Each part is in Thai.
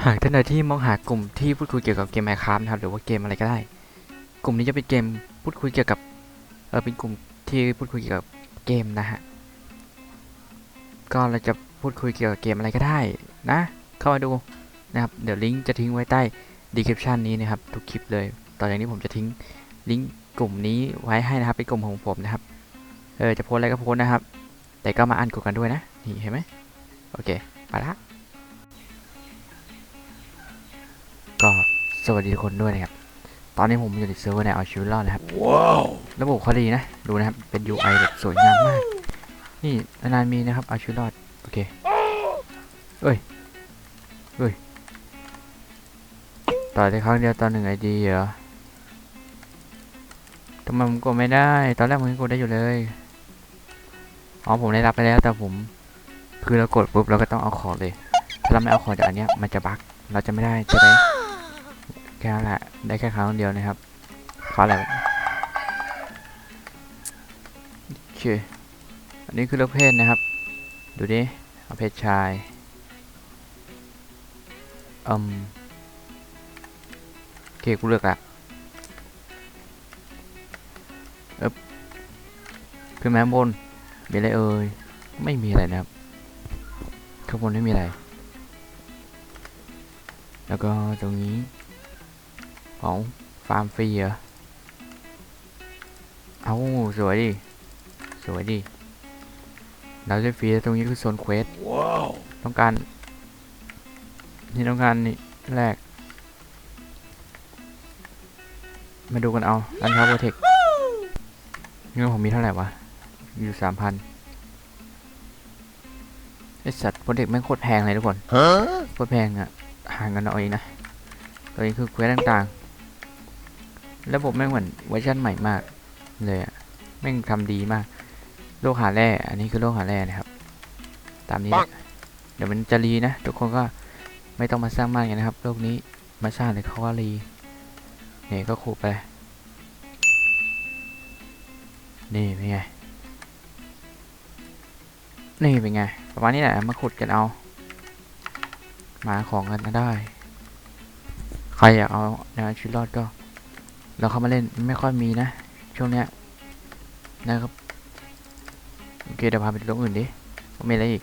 หากท่านใดที่มองหากลุ่มที่พูดคุยเกี่ยวกับเกม Minecraft นะครับหรือว่าเกมอะไรก็ได้ กลุ่มนี้จะเป็นเกมพูดคุยเกี่ยวกับเออเป็นกลุ่มที่พูดคุยเกี่ยวกับเกมนะฮะก็เราจะพูดคุยเกี่ยวกับเกมอะไรก็ได้นะ เข้ามาดูนะครับเดี๋ยวลิงก์จะทิ้งไว้ใต้ description นี้นะครับทุกคลิปเลย ต่อจากนี้ผมจะทิ้งลิงก์กลุ่มนี้ไว้ให้นะครับเป็นกลุ่มของผมนะครับเออจะโพสอะไรก็โพสนะครับ แต่ก็มาอ่านกดกันด้วยนะนี่เห็นไหมโอเคไปละ สวัสดีทุกคนด้วยนะครับ ตอนนี้ผมอยู่ในเซิร์ฟเวอร์ในเอาชีวิตรอดนะครับ Wow. ระบบเขาดีนะ ดูนะครับ เป็น UI แบบสวยงามมาก นี่นานๆมีนะครับเอาชีวิตรอด โอเคเอ้ยเอ้ย ต่อได้ครั้งเดียวตอนหนึ่งไอดีเหรอทำไมผมกดไม่ได้ ตอนแรกผมยังกดได้อยู่เลย อ๋อผมได้รับไปแล้วแต่ผม คือเรากดปุ๊บเราก็ต้องเอาของเลย ถ้าเราไม่เอาของจากอันเนี้ยมันจะบั๊กเราจะไม่ได้จะได้ แค่นั้นแหละ ได้แค่ครั้งเดียวนะครับเพราะอะไรวะโอเค อันนี้คือเลือกเพศนะครับ ดูดิเอาเพศชายอืมโอเคกูเลือกละเอ๊บขึ้นมาบน มีอะไรเอ่ย ไม่มีอะไรนะครับ ข้างบนไม่มีอะไร แล้วก็ตรงนี้ ของฟาร์มฟรีเหรอ เอาสวยดิ สวยดิ เราจะฟรีตรงนี้คือโซนเควส Wow. ต้องการ นี่ต้องการนี่แรก มาดูกันเอาร้านค้าโปรเทคเงินผมมีเท่าไหร่วะ อยู่สามพันไอสัตว์โปรเทคแม่งโคตรแพงเลยทุกคน Huh? โคตรแพงอะห่างกันเอาเองนะ ตัวนี้คือเควสต่างๆ ระบบแม่งเหมือนเวอร์ชันใหม่มากเลยอะแม่งทำดีมาก โลกหาแร่ อันนี้คือโลกหาแร่นะครับ ตามนี้แหละเดี๋ยวมันจะรีนะ ทุกคนก็ไม่ต้องมาสร้างมากอย่างนะครับ โลกนี้มาสร้างเลยเขาก็รีเนี่ยก็ขูดไป นี่เป็นไง นี่เป็นไง ประมาณนี้แหละ มาขุดกันเอา มาของกันก็ได้ ใครอยากเอาแนวชีวิตรอดก็ เราเข้ามาเล่นไม่ค่อยมีนะ ช่วงเนี้ยนะครับ โอเคเดี๋ยวพาไปดูตรงอื่นดิว่มีอะไรอีก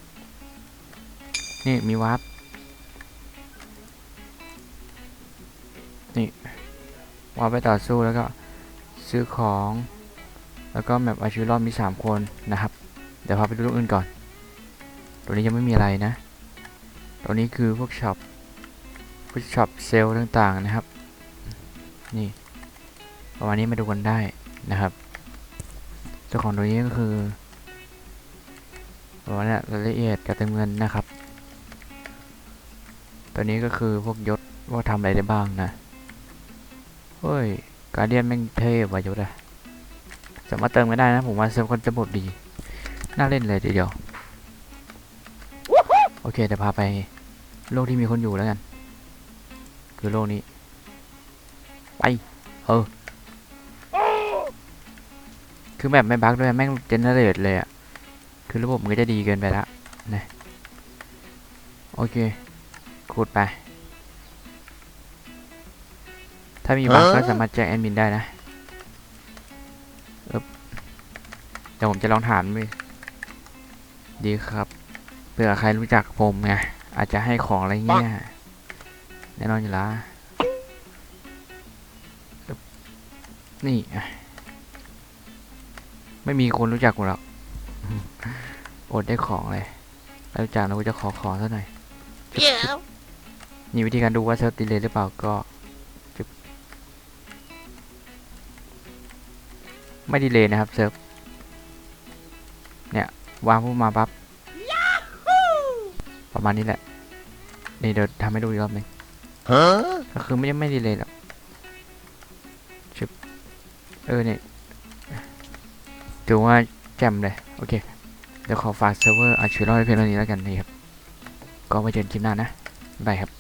นี่มีวาร์ปนี่วาร์ปไปต่อสู้แล้วก็ซื้อของ แล้วก็แมปอาชีรอดมี 3 คนนะครับ เดี๋ยวพาไปดูตรงอื่นก่อน ตัวนี้ยังไม่มีอะไรนะ ตัวนี้คือพวกช็อปพวกช็อปเซลล์ต่างๆนะครับ นี่ ประมาณนี้มาดูกันได้นะครับเจ้าของตัวนี้ก็คือประมาณนี้รายละเอียดการเติมเงินนะครับ ตัวนี้ก็คือพวกยศว่าทำอะไรได้บ้างนะเฮ้ยการเดียนแม่งเทพว่ะยศอะสามารถเติมกันได้นะผมว่าเซิร์ฟคนจะหมดดี น่าเล่นเลยทีเดียวโอเคเดี๋ยวพาไปโลกที่มีคนอยู่แล้วกัน คือโลกนี้ ไป เออ คือแบบไม่บั๊กด้วยแม่งเจเนเรตเลยอะคือระบบมันก็จะดีเกินไปละนะโอเคขุดไป ถ้ามีบั๊กฮะก็สามารถแจ้งแอดมินได้นะเอบเดี๋ยวผมจะลองถามดูดีครับเผื่อใครรู้จักผมไงอาจจะให้ของอะไรเงี้ยแน่นอนอยู่และอึ๊บนี่อะ ไม่มีคนรู้จักกูหรอกอดได้ของเลย แล้วรู้จักแล้วกูจะขอของซะหน่อย Yeah. มีวิธีการดูว่าเซิร์ฟดีเลยหรือเปล่าก็จึ๊บไม่ดีเลยนะครับเซิร์ฟ เนี่ย วางผู้มาปั๊บประมาณนี้แหละ นี่เดี๋ยวทำให้ดูอีกรอบหนึง Huh? ก็คือไม่ได้ไม่ดีเลยหรอกชึบเออเนี่ย ถือว่าแจ่มเลย โอเค เดี๋ยวขอฝากเซิร์ฟเวอร์อาชิรอไว้เพียงเท่านี้แล้วกันนี่ครับ ก็ไว้เจอกันคลิปหน้านะบายครับ